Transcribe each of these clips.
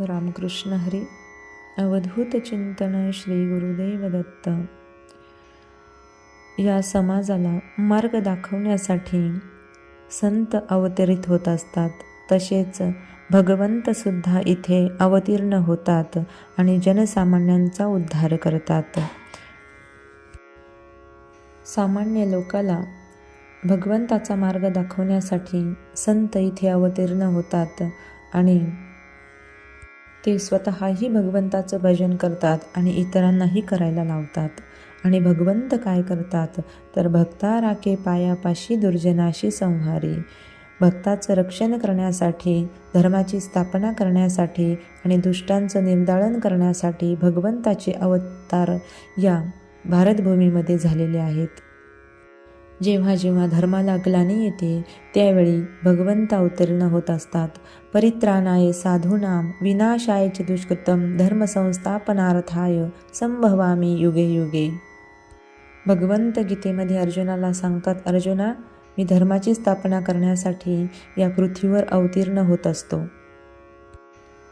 रामकृष्ण हरी. अवधूत चिंतन श्री गुरुदेव दत्त या समाजाला मार्ग दाखवण्यासाठी संत अवतरित होत असतात. तसेच भगवंतसुद्धा इथे अवतीर्ण होतात आणि जनसामान्यांचा उद्धार करतात. सामान्य लोकाला भगवंताचा मार्ग दाखवण्यासाठी संत इथे अवतीर्ण होतात आणि ते स्वतःही भगवंताचं भजन करतात आणि इतरांनाही करायला लावतात. आणि भगवंत काय करतात? तर भक्ता राखे पायापाशी दुर्जनाशी संहारी. भक्ताचं रक्षण करण्यासाठी धर्माची स्थापना करण्यासाठी आणि दुष्टांचं निर्दाळन करण्यासाठी भगवंताचे अवतार या भारतभूमीमध्ये झालेले आहेत. जेव्हा जेव्हा धर्माला ग्लानी येते त्यावेळी भगवंत अवतीर्ण होत असतात. परित्राणाय साधूनाम विनाशाय च दुष्कृतम धर्मसंस्थापनार्थाय संभवामी युगे युगे. भगवंत गीतेमध्ये अर्जुनाला सांगतात अर्जुना मी धर्माची स्थापना करण्यासाठी या पृथ्वीवर अवतीर्ण होत असतो.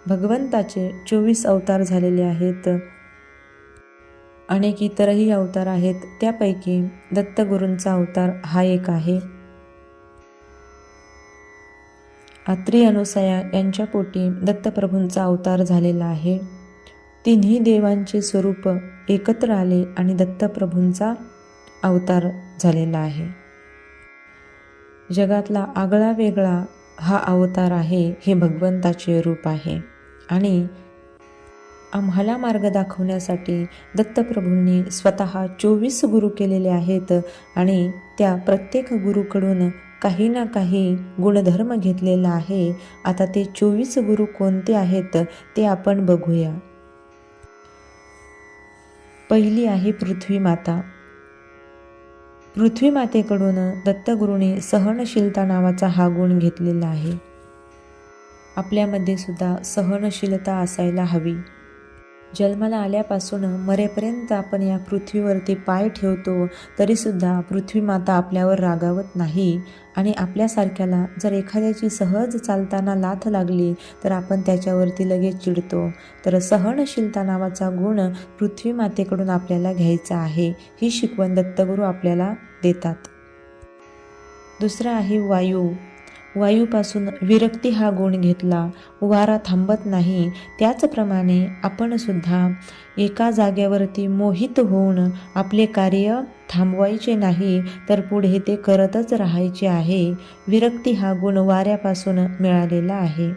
भगवंताचे चोवीस अवतार झालेले आहेत. अनेक इतरही अवतार आहेत. त्यापैकी दत्तगुरूंचा अवतार हा एक आहे. आत्री अनुसया यांच्या पोटी दत्तप्रभूंचा अवतार झालेला आहे. तिन्ही देवांचे स्वरूप एकत्र आले आणि दत्तप्रभूंचा अवतार झालेला आहे. जगातला आगळा वेगळा हा अवतार आहे हे भगवंताचे रूप आहे. आणि आम्हाला मार्ग दाखवण्यासाठी दत्तप्रभूंनी स्वतः चोवीस गुरु केलेले आहेत आणि त्या प्रत्येक गुरुकडून काही ना काही गुणधर्म घेतलेला आहे. आता ते चोवीस गुरु कोणते आहेत ते आपण बघूया. पहिली आहे पृथ्वी माता. पृथ्वी मातेकडून दत्तगुरूंनी सहनशीलता नावाचा हा गुण घेतलेला आहे. आपल्यामध्ये सुद्धा सहनशीलता असायला हवी. जन्माला आल्यापासून मरेपर्यंत आपण या पृथ्वीवरती पाय ठेवतो तरीसुद्धा पृथ्वी माता आपल्यावर रागावत नाही. आणि आपल्यासारख्याला जर एखाद्याची सहज चालताना लाथ लागली तर आपण त्याच्यावरती लगेच चिडतो. तर सहनशीलता नावाचा गुण पृथ्वी मातेकडून आपल्याला घ्यायचा आहे ही शिकवण दत्तगुरू आपल्याला देतात. दुसरा आहे वायू. वायूपासून विरक्ती हा गुण घेतला. वारा थांबत नाही. त्याचप्रमाणे आपणसुद्धा एका जागेवरती मोहित होऊन आपले कार्य थांबवायचे नाही तर पुढे ते करतच राहायचे आहे. विरक्ती हा गुण वाऱ्यापासून मिळालेला आहे.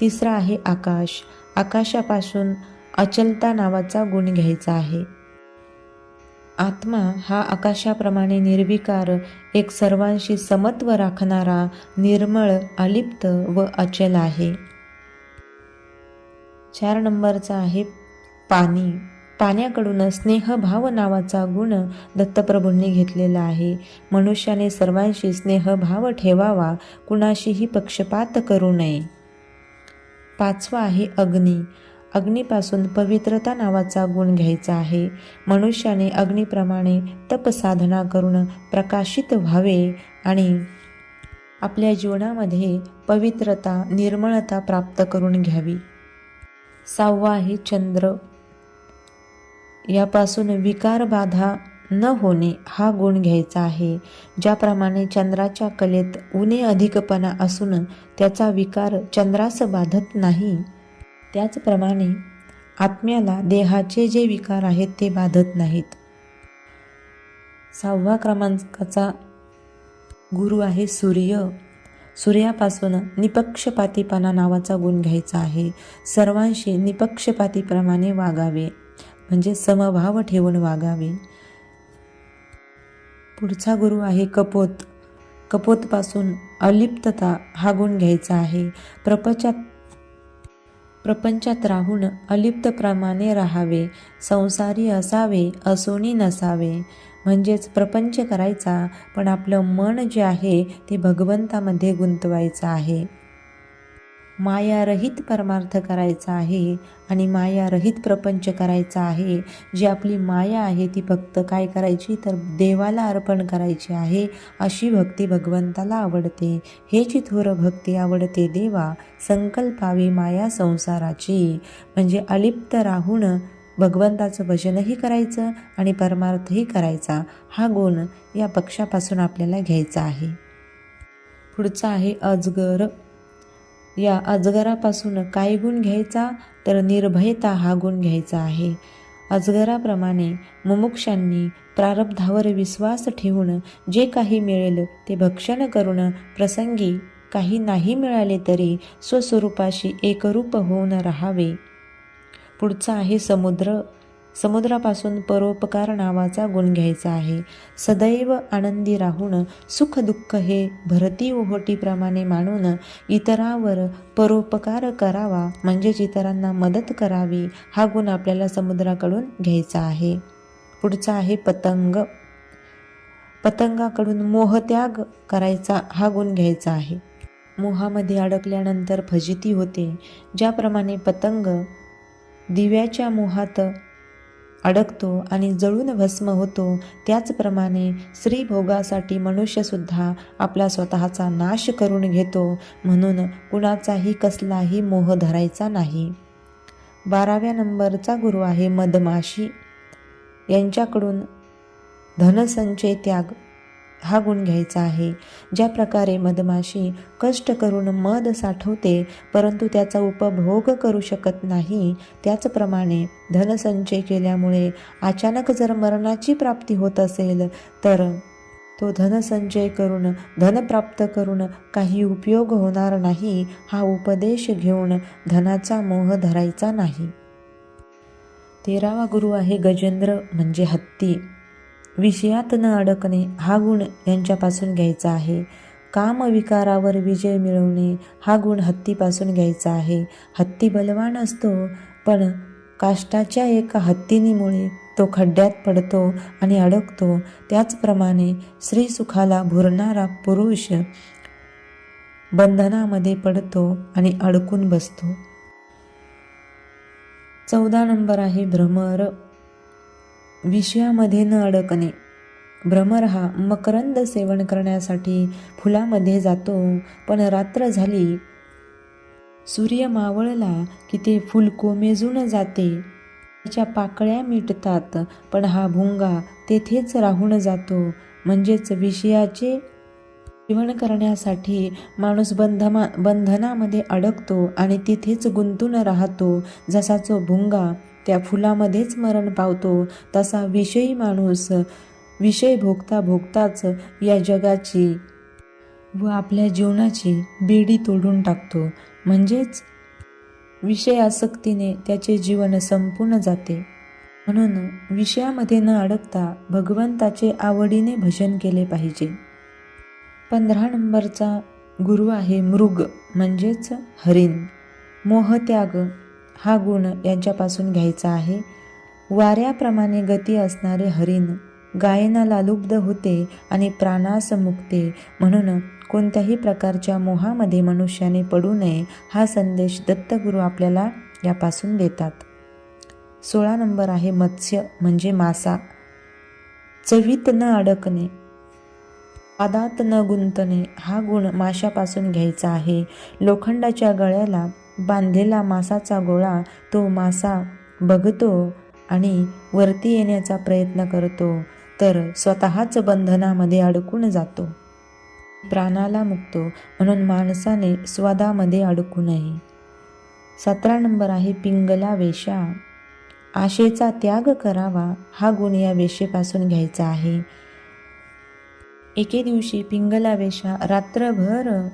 तिसरा आहे आकाश. आकाशापासून अचलता नावाचा गुण घ्यायचा आहे. आत्मा हा आकाशाप्रमाणे निर्विकार एक सर्वांशी समत्व राखणारा निर्मळ अलिप्त व अचल आहे. चार नंबरचा आहे पाणी. पाण्याकडून स्नेहभाव नावाचा गुण दत्तप्रभूंनी घेतलेला आहे. मनुष्याने सर्वांशी स्नेहभाव ठेवावा कुणाशीही पक्षपात करू नये. पाचवा आहे अग्नी. अग्नीपासून पवित्रता नावाचा गुण घ्यायचा आहे. मनुष्याने अग्नीप्रमाणे तपसाधना करून प्रकाशित व्हावे आणि आपल्या जीवनामध्ये पवित्रता निर्मळता प्राप्त करून घ्यावी. सहावा आहे चंद्र. यापासून विकार बाधा न होणे हा गुण घ्यायचा आहे. ज्याप्रमाणे चंद्राच्या कलेत उणे अधिकपणा असून त्याचा विकार चंद्रास बाधत नाही. त्याचप्रमाणे आत्म्याला देहाचे जे विकार आहेत ते बाधत नाहीत. सहावा क्रमांकाचा गुरु आहे सूर्य. सूर्यापासून निपक्षपातीपणा नावाचा गुण घ्यायचा आहे. सर्वांशी निपक्षपातीप्रमाणे वागावे म्हणजे समभाव ठेवून वागावे. पुढचा गुरु आहे कपोत. कपोतपासून अलिप्तता हा गुण घ्यायचा आहे. प्रपचात प्रपंचात राहून अलिप्तप्रमाणे राहावे संसारी असावे असोनी नसावे. म्हणजेच प्रपंच करायचा पण आपलं मन जे आहे ते भगवंतामध्ये गुंतवायचं आहे. मायारहित परमार्थ करायचा आहे आणि मायारहित प्रपंच करायचा आहे. जी आपली माया आहे ती फक्त काय करायची? तर देवाला अर्पण करायची आहे अशी भक्ती भगवंताला आवडते. हेची थोर भक्ती आवडते देवा संकल्पावी माया संसाराची. म्हणजे अलिप्त राहून भगवंताचं भजनही करायचं आणि परमार्थही करायचा. हा गुण या पक्षापासून आपल्याला घ्यायचा आहे. पुढचा आहे अजगर. या अजगरापासून काय गुण घ्यायचा तर निर्भयता हा गुण घ्यायचा आहे. अजगराप्रमाणे मुमुक्षांनी प्रारब्धावर विश्वास ठेवून जे काही मिळेल ते भक्षण करून प्रसंगी काही नाही मिळाले तरी स्वस्वरूपाशी एकरूप होऊन राहावे. पुढचा आहे समुद्र. समुद्रापासून परोपकार नावाचा गुण घ्यायचा आहे. सदैव आनंदी राहून सुखदुःख हे भरती ओहोटीप्रमाणे मानून इतरावर परोपकार करावा म्हणजेच इतरांना मदत करावी हा गुण आपल्याला समुद्राकडून घ्यायचा आहे. पुढचा आहे पतंग. पतंगाकडून मोहत्याग करायचा हा गुण घ्यायचा आहे. मोहामध्ये अडकल्यानंतर फजिती होते. ज्याप्रमाणे पतंग दिव्याच्या मोहात अडकतो आणि जळून भस्म होतो त्याचप्रमाणे स्त्रीभोगासाठी मनुष्यसुद्धा आपला स्वतःचा नाश करून घेतो म्हणून कुणाचाही कसलाही मोह धरायचा नाही. बाराव्या नंबरचा गुरु आहे मधमाशी. यांच्याकडून धनसंचय त्याग हा गुण घ्यायचा आहे. ज्या प्रकारे मधमाशी कष्ट करून मध साठवते परंतु त्याचा उपभोग करू शकत नाही त्याचप्रमाणे धनसंचय केल्यामुळे अचानक जर मरणाची प्राप्ती होत असेल तर तो धनसंचय करून धन प्राप्त करून काही उपयोग होणार नाही हा उपदेश घेऊन धनाचा मोह धरायचा नाही. तेरावा गुरु आहे गजेंद्र म्हणजे हत्ती. विषयात न अडकणे हा गुण यांच्यापासून घ्यायचा आहे. कामविकारावर विजय मिळवणे हा गुण हत्तीपासून घ्यायचा आहे. हत्ती बलवान असतो पण काष्टाच्या एका हत्तीनीमुळे तो खड्ड्यात पडतो आणि अडकतो. त्याचप्रमाणे स्त्रीसुखाला भुरणारा पुरुष बंधनामध्ये पडतो आणि अडकून बसतो. चौदा नंबर आहे भ्रमर. विषयामध्ये न अडकणे. भ्रमर हा मकरंद सेवन करण्यासाठी फुलामध्ये जातो पण रात्र झाली. सूर्य मावळला की ते फुल कोमेजून जाते. त्याच्या पाकळ्या मिटतात पण हा भुंगा तेथेच राहून जातो. म्हणजेच विषयाचे जीवन करण्यासाठी माणूस बंधमा बंधनामध्ये अडकतो आणि तिथेच गुंतून राहतो. जसा तो भुंगा त्या फुलामध्येच मरण पावतो. तसा विषयी माणूस विषय भोगता भोगताच या जगाची व आपल्या जीवनाची बेडी तोडून टाकतो. म्हणजेच विषय आसक्तीने त्याचे जीवन संपूर्ण जाते. म्हणून विषयामध्ये न अडकता भगवंताचे आवडीने भजन केले पाहिजे. पंधरा नंबरचा गुरु आहे मृग म्हणजेच हरिण. मोहत्याग हा गुण यांच्यापासून घ्यायचा आहे. वाऱ्याप्रमाणे गती असणारे हरिण गायनाला लुब्ध होते आणि प्राणास मुक्ते म्हणून कोणत्याही प्रकारच्या मोहामध्ये मनुष्याने पडू नये हा संदेश दत्तगुरू आपल्याला यापासून देतात. सोळा नंबर आहे मत्स्य म्हणजे मासा. चवीत न अडकणे पादात न गुंतणे हा गुण माशापासून घ्यायचा आहे. लोखंडाच्या गळ्याला बांधलेला मासाचा गोळा तो मासा बघतो आणि वरती येण्याचा प्रयत्न करतो तर स्वतःच बंधनामध्ये अडकून जातो. प्राणाला मुक्तो म्हणून माणसाने स्वादामध्ये अडकू नये सतरा नंबर आहे पिंगला वेशा आशेचा त्याग करावा हा गुण या वेशेपासून घ्यायचा आहे. एके दिवशी पिंगला वेशा रात्रभर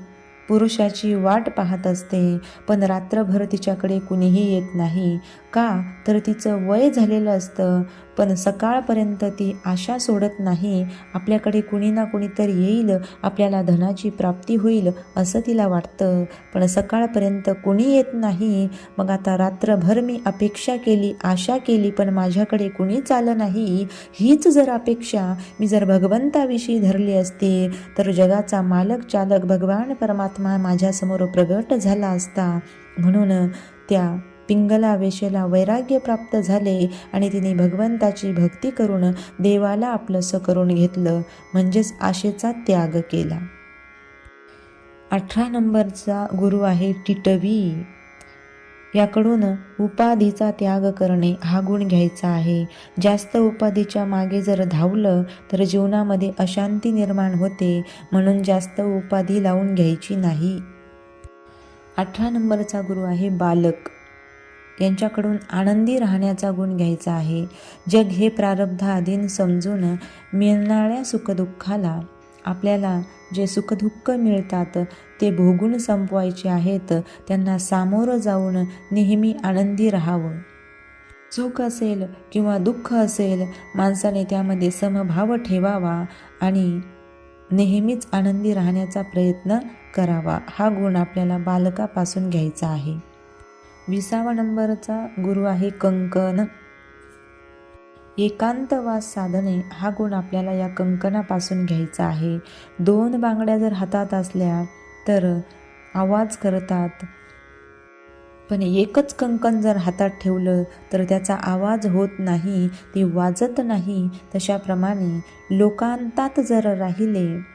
पुरुषाची वाट पाहत असते. पण रात्रभर तिच्याकडे कुणीही येत नाही. का? तर तिचं वय झालेलं असतं. पण सकाळपर्यंत ती आशा सोडत नाही. आपल्याकडे कुणी ना कुणीतरी येईल. आपल्याला धनाची प्राप्ती होईल असं तिला वाटतं. पण सकाळपर्यंत कुणी येत नाही. मग आता रात्रभर मी अपेक्षा केली आशा केली पण माझ्याकडे कुणीच आलं नाही. हीच जर अपेक्षा मी जर भगवंताविषयी धरली असती तर जगाचा मालक चालक भगवान परमात्मा माझ्यासमोर प्रगट झाला असता. म्हणून त्या पिंगला वेशेला वैराग्य प्राप्त झाले आणि तिने भगवंताची भक्ती करून देवाला आपलंसं करून घेतलं म्हणजेच आशेचा त्याग केला. अठरा नंबरचा गुरु आहे टिटवी. याकडून उपाधीचा त्याग करणे हा गुण घ्यायचा आहे. जास्त उपाधीच्या मागे जर धावलं तर जीवनामध्ये अशांती निर्माण होते म्हणून जास्त उपाधी लावून घ्यायची नाही. अठरा नंबरचा गुरु आहे बालक. यांच्याकडून आनंदी राहण्याचा गुण घ्यायचा आहे. जग हे प्रारब्धाधीन समजून मिळणाऱ्या सुखदुःखाला आपल्याला जे सुखदुःख मिळतात ते भोगून संपवायचे आहेत. त्यांना सामोरं जाऊन नेहमी आनंदी राहावं. सुख असेल किंवा दुःख असेल माणसाने त्यामध्ये समभाव ठेवावा आणि नेहमीच आनंदी राहण्याचा प्रयत्न करावा. हा गुण आपल्याला बालकापासून घ्यायचा आहे. विसावा नंबरचा गुरु आहे कंकण. एकांतवास साधने हा गुण आपल्याला या कंकणापासून घ्यायचा आहे. दोन बांगड्या जर हातात असल्या तर आवाज करतात. पण एकच कंकण जर हातात ठेवलं तर त्याचा आवाज होत नाही ते वाजत नाही तशाप्रमाणे लोकांतात जर राहिले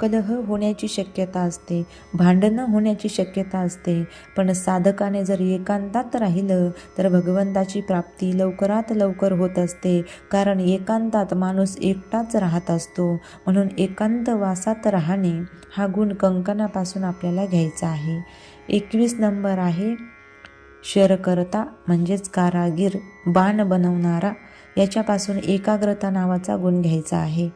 कलह होण्याची शक्यता असते भांडणं होण्याची शक्यता असते. पण साधकाने जर एकांतात राहिलं तर भगवंताची प्राप्ती लवकरात लवकर होत असते. कारण एकांतात माणूस एकटाच राहत असतो. म्हणून एकांत वासात राहणे हा गुण कंकणापासून आपल्याला घ्यायचा आहे. एकवीस नंबर आहे शरकर्ता म्हणजेच कारागीर बाण बनवणारा. याच्यापासून एकाग्रता नावाचा गुण घ्यायचा आहे.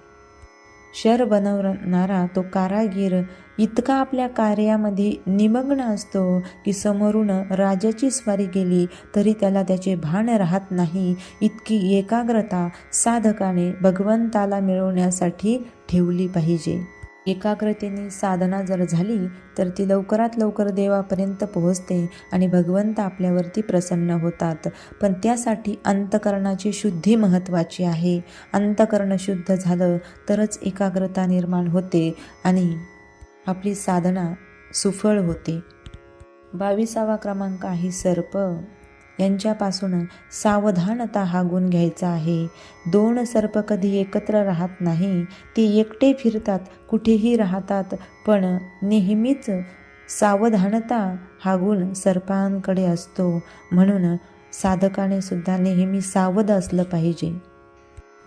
शर बनवणारा तो कारागीर इतका आपल्या कार्यामध्ये निमग्न असतो की समोरून राजाची स्वारी गेली तरी त्याला त्याचे भान राहत नाही. इतकी एकाग्रता साधकाने भगवंताला मिळवण्यासाठी ठेवली पाहिजे. एकाग्रतेने साधना जर झाली तर ती लवकरात लवकर देवापर्यंत पोहोचते आणि भगवंत आपल्यावरती प्रसन्न होतात. पण त्यासाठी अंतकरणाची शुद्धी महत्त्वाची आहे. अंतकरण शुद्ध झालं तरच एकाग्रता निर्माण होते आणि आपली साधना सुफळ होते. बावीसावा क्रमांक आहे सर्प. यांच्यापासून सावधानता हा गुण घ्यायचा आहे. दोन सर्प कधी एकत्र राहत नाही ते एकटे फिरतात कुठेही राहतात पण नेहमीच सावधानता हा गुण सर्पांकडे असतो. म्हणून साधकाने सुद्धा नेहमी सावध असलं पाहिजे.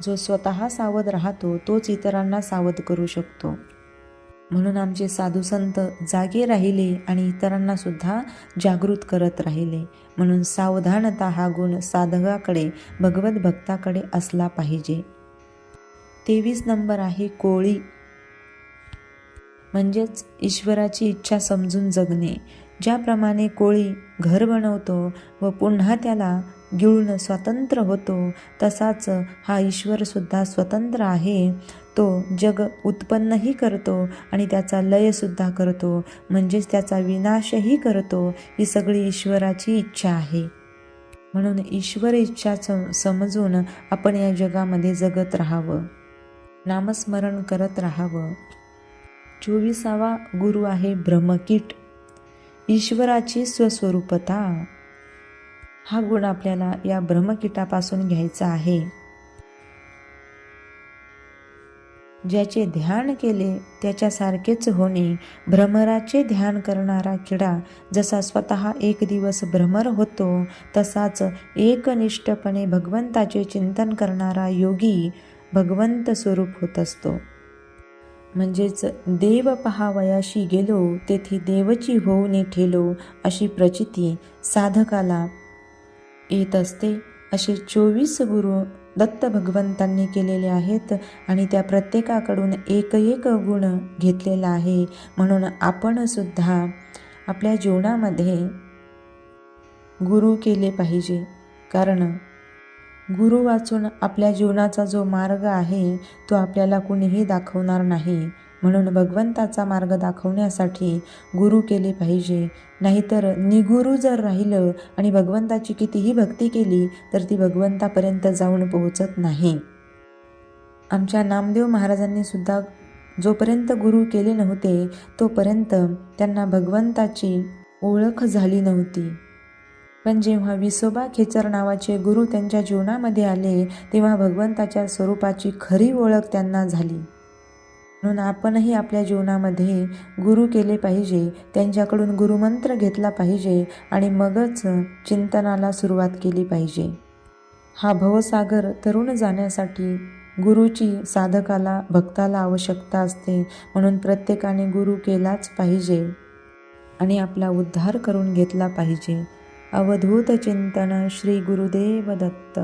जो स्वतः सावध राहतो तोच इतरांना सावध करू शकतो. म्हणून आमचे साधू संत जागे राहिले आणि इतरांना सुद्धा जागृत करत राहिले. म्हणून सावधानता हा गुण साधकाकडे भगवत भक्ताकडे असला पाहिजे. तेवीस नंबर आहे कोळी. म्हणजेच ईश्वराची इच्छा समजून जगणे. ज्याप्रमाणे कोळी घर बनवतो व पुन्हा त्याला गिळून स्वतंत्र होतो तसाच हा ईश्वरसुद्धा स्वतंत्र आहे. तो जग उत्पन्नही करतो आणि त्याचा लयसुद्धा करतो. म्हणजेच त्याचा विनाशही करतो ही सगळी ईश्वराची इच्छा आहे. म्हणून ईश्वर इच्छा समजून आपण या जगामध्ये जगत राहावं. नामस्मरण करत राहावं. चोवीसावा गुरु आहे ब्रह्मकीट. ईश्वराची स्वस्वरूपता. हा गुण आपल्याला या ब्रह्मकीटापासून घ्यायचा आहे. ज्याचे ध्यान केले त्याच्यासारखेच होणे. भ्रमराचे ध्यान करणारा किडा जसा स्वतः एक दिवस भ्रमर होतो तसाच एकनिष्ठपणे भगवंताचे चिंतन करणारा योगी भगवंत स्वरूप होत असतो. म्हणजेच देव पहावयाशी गेलो तेथे देवची होऊने ठेलो अशी प्रचिती साधकाला येत असते. असे चोवीस गुरु दत्त भगवंतांनी केलेले आहेत आणि त्या प्रत्येकाकडून एक एक गुण घेतलेला आहे. म्हणून आपणसुद्धा आपल्या जीवनामध्ये गुरु केले पाहिजे. कारण गुरु वाचून आपल्या जीवनाचा जो मार्ग आहे तो आपल्याला कुणीही दाखवणार नाही. म्हणून भगवंताचा मार्ग दाखवण्यासाठी गुरु केले पाहिजे. नाहीतर निगुरू जर राहिलं आणि भगवंताची कितीही भक्ती केली तर ती भगवंतापर्यंत जाऊन पोहोचत नाही. आमच्या नामदेव महाराजांनी सुद्धा जोपर्यंत गुरु केले नव्हते तोपर्यंत त्यांना भगवंताची ओळख झाली नव्हती. पण जेव्हा विसोबा खेचर नावाचे गुरु त्यांच्या जीवनामध्ये आले तेव्हा भगवंताच्या स्वरूपाची खरी ओळख त्यांना झाली. म्हणून आपणही आपल्या जीवनामध्ये गुरु केले पाहिजे त्यांच्याकडून गुरुमंत्र घेतला पाहिजे आणि मगच चिंतनाला सुरुवात केली पाहिजे. हा भवसागर तरुण जाण्यासाठी गुरुची साधकाला भक्ताला आवश्यकता असते म्हणून प्रत्येकाने गुरु केलाच पाहिजे आणि आपला उद्धार करून घेतला पाहिजे. अवधूत चिंतन श्री गुरुदेव दत्त.